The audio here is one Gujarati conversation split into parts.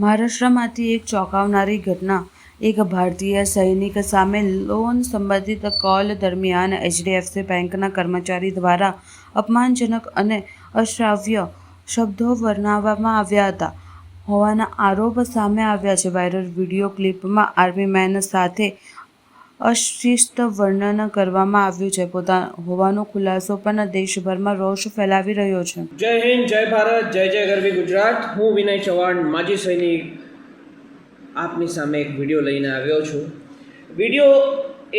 મહારાષ્ટ્રમાંથી એક ચોંકાવનારી ઘટના. એક ભારતીય સૈનિક સામે લોન સંબંધિત કોલ દરમિયાન એચડીએફસી બેંકના કર્મચારી દ્વારા અપમાનજનક અને અશ્રાવ્ય શબ્દો વર્ણવવામાં આવ્યા હતા. હોવાના આરોપ સામે આવ્યા છે. વાયરલ વીડિયો ક્લિપમાં આર્મી મેન સાથે અશિષ્ટ વર્ણન કરવામાં આવ્યું છે. પોતા હોવાનો ખુલાસો પણ દેશભરમાં રોષ ફેલાવી રહ્યો છે. જય હિન્દ, જય ભારત, જય જય ગરવી ગુજરાત. હું વિનય ચૌહાણ, માજી સૈનિક આપની સામે એક વીડિયો લઈને આવ્યો છું. વીડિયો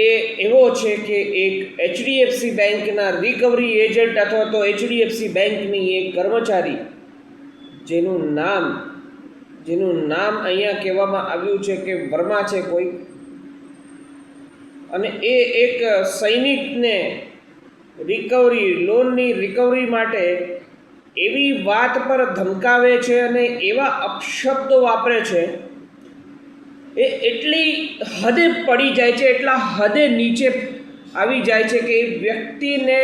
એ એવો છે કે એક એચડીએફસી બેંકના રિકવરી એજન્ટ અથવા તો એચડીએફસી બેંકની એક કર્મચારી, જેનું નામ જેનું નામ અહીંયા કહેવામાં આવ્યું છે કે વર્મા છે કોઈ અને એ એક સૈનિકને રિકવરી લોનની રિકવરી માટે એવી વાત પર ધમકાવે છે અને એવા અપશબ્દો વાપરે છે, એ એટલી હદે પડી જાય છે, એટલા હદે નીચે આવી જાય છે કે એ વ્યક્તિને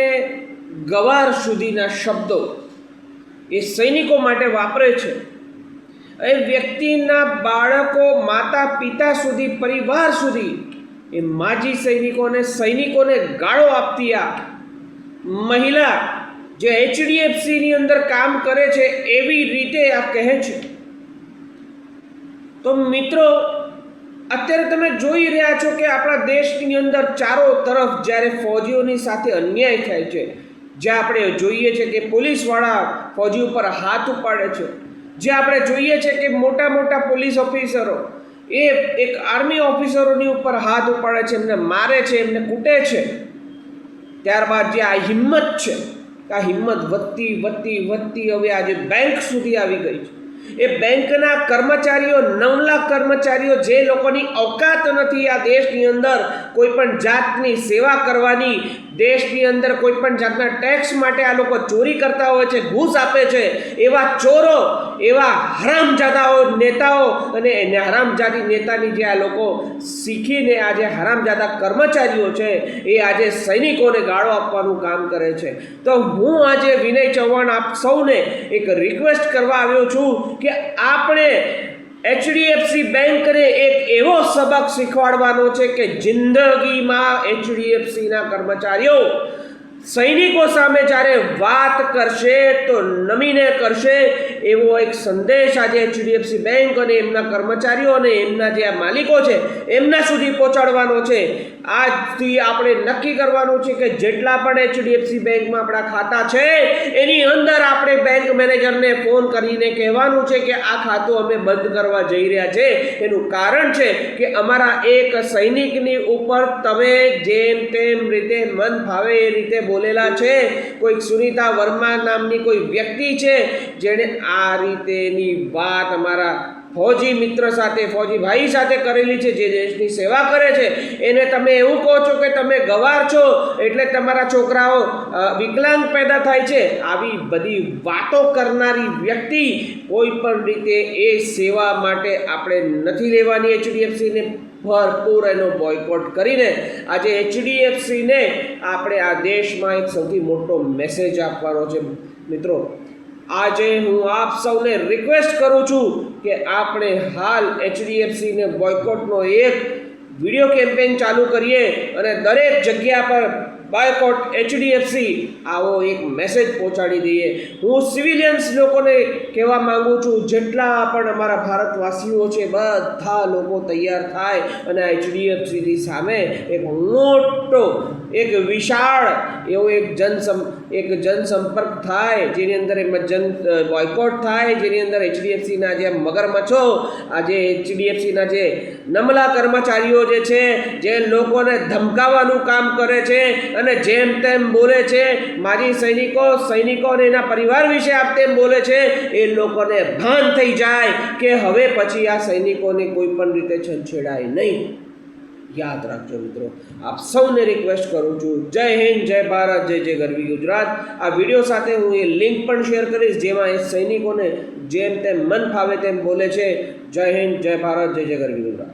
ગવાર સુધીના શબ્દો એ સૈનિકો માટે વાપરે છે. એ વ્યક્તિના બાળકો માતા પિતા સુધી, પરિવાર સુધી એ માજી સૈનિકોને સૈનિકોને ગાળો આપતી આ મહિલા જે એચડીએફસીની અંદર કામ કરે છે, એવી રીતે આ કહે છે. તો મિત્રો, અત્યારે તમે જોઈ રહ્યા છો કે આપણા દેશની અંદર ચારો તરફ જ્યારે ફોજીઓની સાથે અન્યાય થાય છે, જ્યાં આપણે જોઈએ છે કે પોલીસવાળા ફૌજી ઉપર હાથ ઉપાડે છે જે આપણે જોઈએ છે કે મોટા મોટા પોલીસ ઓફિસરો એ એક આર્મી ઓફિસરોની ઉપર હાથ ઉપાડે છે, એમને મારે છે, એમને કૂટે છે. ત્યારબાદ જે આ હિંમત છે આ હિંમત વધતી વધતી વધતી હવે આજે બેંક સુધી આવી ગઈ છે. એ બેંકના કર્મચારીઓ નવ લાખ કર્મચારીઓ જે લોકોની અવકાત નથી આ દેશની અંદર કોઈ પણ જાતની સેવા કરવાની દેશની અંદર કોઈ પણ જાતના ટેક્સ માટે આ લોકો ચોરી કરતા હોય છે, ઘૂસ આપે છે, એવા ચોરો, એવા હરામજાદાઓ નેતાઓ અને એને હરામજાદી નેતાની જે આ લોકો શીખીને આજે હરામજાદા કર્મચારીઓ છે, એ આજે સૈનિકોને ગાળો આપવાનું કામ કરે છે. તો હું આજે વિનય ચૌહાણ આપ સૌને એક રિક્વેસ્ટ કરવા આવ્યો છું કે આપણે એચડીએફસી બેંકને એક એવો સબક શીખવાડવાનો છે કે જિંદગીમાં એચડીએફસીના કર્મચારીઓ સૈનિકો સામે જ્યારે વાત કરશે તો નમીને કરશે એવો એક સંદેશ આજે એચડીએફસી બેંક અને એમના કર્મચારીઓ અને એમના જે આ માલિકો છે, એમના સુધી પહોંચાડવાનો છે. આજથી આપણે નક્કી કરવાનું છે કે જેટલા પણ એચડીએફસી બેંકમાં આપણા ખાતા છે, એની અંદર આપણે બેંક મેનેજરને ફોન કરીને કહેવાનું છે કે આ ખાતું અમે બંધ કરવા જઈ રહ્યા છે. એનું કારણ છે કે અમારા એક સૈનિકની ઉપર તમે જેમ તેમ રીતે મન ફાવે એ રીતે બોલેલા છે. કોઈક સુનીતા વર્મા નામની કોઈ વ્યક્તિ છે જેણે આ રીતેની વાત અમારા ફૌજી મિત્ર સાથે, ફૌજી ભાઈ સાથે કરેલી છે, જે દેશની સેવા કરે છે. એને તમે એવું કહો છો કે તમે ગવાર છો એટલે તમારા છોકરાઓ વિકલાંગ પેદા થાય છે. આવી બધી વાતો કરનારી વ્યક્તિ કોઈ પણ રીતે એ સેવા માટે આપણે નથી લેવાની એચડીએફસીને ભરપૂર એનો બોયકોટ કરીને આજે એચડીએફસીને આપણે આ દેશમાં એક સૌથી મોટો મેસેજ આપવાનો છે. મિત્રો, આજે હું આપ સૌને રિક્વેસ્ટ કરું છું કે આપણે હાલ એચડીએફસીને બોયકોટનો એક વીડિયો કેમ્પેન ચાલુ કરીએ અને દરેક જગ્યા પર બોયકોટ એચડીએફસી આવો એક મેસેજ પહોંચાડી દઈએ. હું સિવિલિયન્સ લોકોને કહેવા માગું છું, જેટલા પણ અમારા ભારતવાસીઓ છે, બધા લોકો તૈયાર થાય અને આ એચડીએફસીની સામે એક મોટો, એક વિશાળ એવો એક જનસં એક જનસંપર્ક થાય, જેની અંદર એમાં જન બોયકોટ થાય, જેની અંદર એચડીએફસીના જે મગરમચ્છો આજે એચડીએફસીના જે નમલા કર્મચારીઓ જે છે, જે લોકોને ધમકાવાનું કામ કરે છે અને જેમ તેમ બોલે છે, માજી સૈનિકો સૈનિકો અને એના પરિવાર વિશે આપ તેમ બોલે છે, એ લોકોને ભાન થઈ જાય કે હવે પછી આ સૈનિકોને કોઈ પણ રીતે છંછેડાય નહીં. યાદ રાખજો મિત્રો, આપ સૌને રિક્વેસ્ટ કરું છું, જય હિન્દ, જય ભારત, જય જય ગરવી ગુજરાત. આ વીડિયો સાથે હું એ લિંક પણ શેર કરીશ, જેમાં એ સૈનિકોને જેમ તેમ મન ફાવે તેમ બોલે છે, જય હિન્દ, જય ભારત, જય જય ગરવી ગુજરાત.